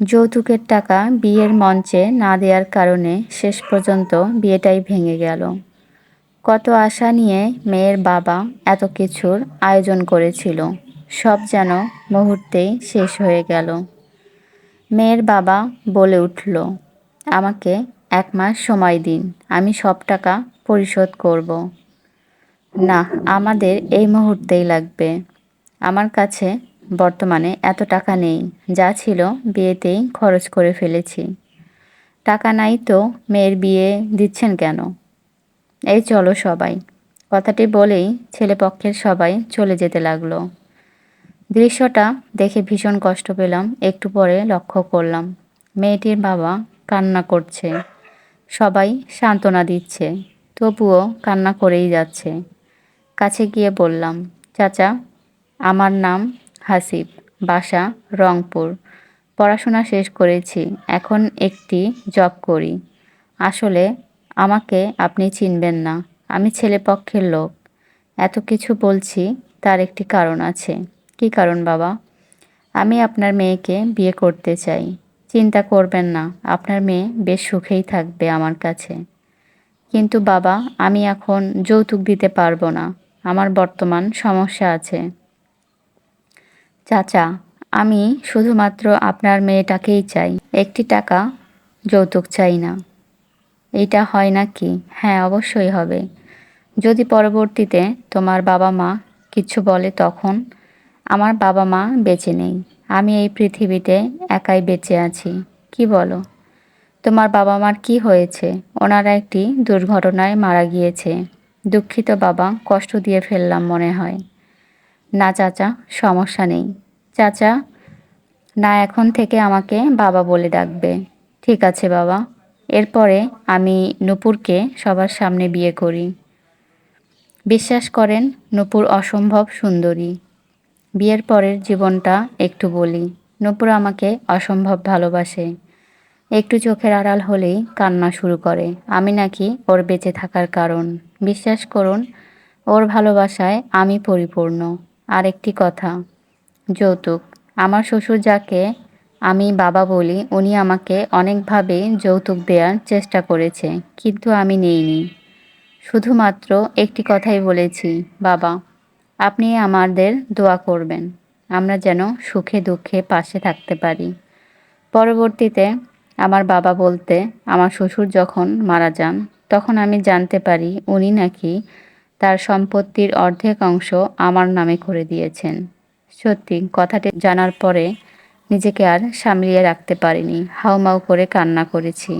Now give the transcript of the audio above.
যৌতুকের টাকা বিয়ের মঞ্চে না দেওয়ার কারণে শেষ পর্যন্ত বিয়েটাই ভেঙে গেল। কত আশা নিয়ে মেয়ের বাবা এত কিছুর আয়োজন করেছিল, সব যেন মুহূর্তেই শেষ হয়ে গেল। মেয়ের বাবা বলে উঠল, আমাকে এক মাস সময় দিন, আমি সব টাকা পরিশোধ করব। না, আমাদের এই মুহূর্তেই লাগবে। আমার কাছে বর্তমানে এত টাকা নেই, যা ছিল বিয়েতেই খরচ করে ফেলেছি। টাকা নাই তো মেয়ের বিয়ে দিচ্ছেন কেন? এই চলো সবাই। কথাটি বলেই ছেলেপক্ষের সবাই চলে যেতে লাগল। দৃশ্যটা দেখে ভীষণ কষ্ট পেলাম, একটু পরে লক্ষ্য করলাম, মেয়েটির বাবা কান্না করছে। সবাই সান্ত্বনা দিচ্ছে, তবুও কান্না করেই যাচ্ছে। কাছে গিয়ে বললাম, চাচা, আমার নাম হাসিব। বাসা, রংপুর। পড়াশোনা শেষ করেছি, এখন একটি জব করি। আসলে আমাকে আপনি চিনবেন না, আমি ছেলেপক্ষের লোক। এত কিছু বলছি, তার একটি কারণ আছে। কি কারণ, বাবা? আমি আপনার মেয়েকে বিয়ে করতে চাই। চিন্তা করবেন না, আপনার মেয়ে বেশ সুখেই থাকবে আমার কাছে। কিন্তু বাবা, আমি এখন যৌতুক দিতে পারব না। আমার বর্তমান সমস্যা আছে। চাচা, আমি শুধুমাত্র আপনার মেয়েটাকেই চাই। একটি টাকা যৌতুক চাই না। এটা হয় নাকি হ্যাঁ অবশ্যই হবে। যদি পরবর্তীতে তোমার বাবা মা কিছু বলে তখন আমার বাবা মা বেঁচে নেই। আমি এই পৃথিবীতে একাই বেঁচে আছি। কি বলো? তোমার বাবা মার কি হয়েছে? ওনারা একটি দুর্ঘটনায় মারা গিয়েছে। দুঃখিত বাবা, কষ্ট দিয়ে ফেললাম মনে হয়। না চাচা, সমস্যা নেই। চাচা, না এখন থেকে আমাকে বাবা বলে ডাকবে। ঠিক আছে বাবা। এরপরে আমি নূপুরকে সবার সামনে বিয়ে করি। বিশ্বাস করেন, নূপুর অসম্ভব সুন্দরী। বিয়ের পরের জীবনটা একটু বলি। নূপুর আমাকে অসম্ভব ভালোবাসে। একটু চোখের আড়াল হলেই কান্না শুরু করে। আমি নাকি ওর বেঁচে থাকার কারণ। বিশ্বাস করুন, ওর ভালোবাসায় আমি পরিপূর্ণ। আর একটি কথা। যৌতুক। আমার শ্বশুর যাকে আমি বাবা বলি, উনি আমাকে অনেকভাবে যৌতুক দেওয়ার চেষ্টা করেছে, কিন্তু আমি নেইনি। শুধুমাত্র একটি কথাই বলেছি, বাবা, আপনি আমাদের দোয়া করবেন, আমরা যেন সুখে দুঃখে পাশে থাকতে পারি। পরবর্তীতে আমার বাবা বলতে, আমার শ্বশুর যখন মারা যান, তখন আমি জানতে পারি উনি নাকি তার সম্পত্তির অর্ধেক অংশ আমার নামে করে দিয়েছেন। সত্যি, কথাটি জানার পরে নিজেকে আর সামলিয়ে রাখতে পারিনি। হাউমাউ করে কান্না করেছি।